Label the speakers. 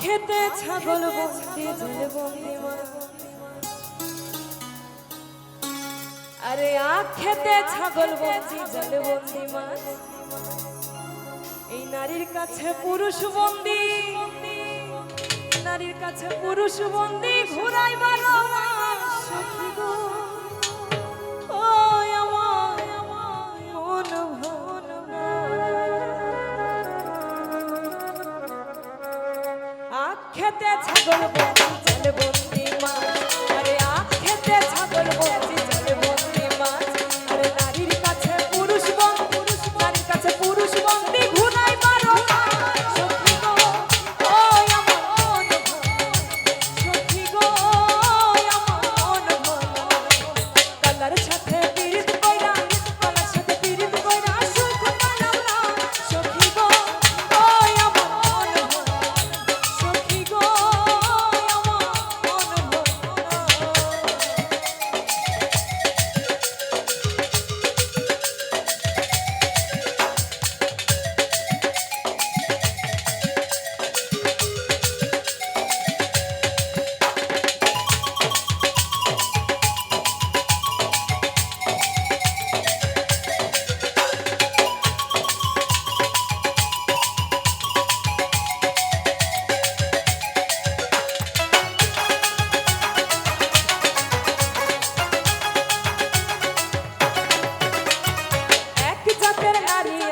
Speaker 1: খেতে ছাগল বন্দি জল বন্দি আরে আখ খেতে ছাগল বন্দি জল বন্দি মাছ এই নারীর কাছে পুরুষ বন্দি। নারীর কাছে পুরুষ বন্দি, ঘুরাই বারো মাস সখী গো। খেতে ছাগল বন্দি বন্দি মাছ। বাপের নারী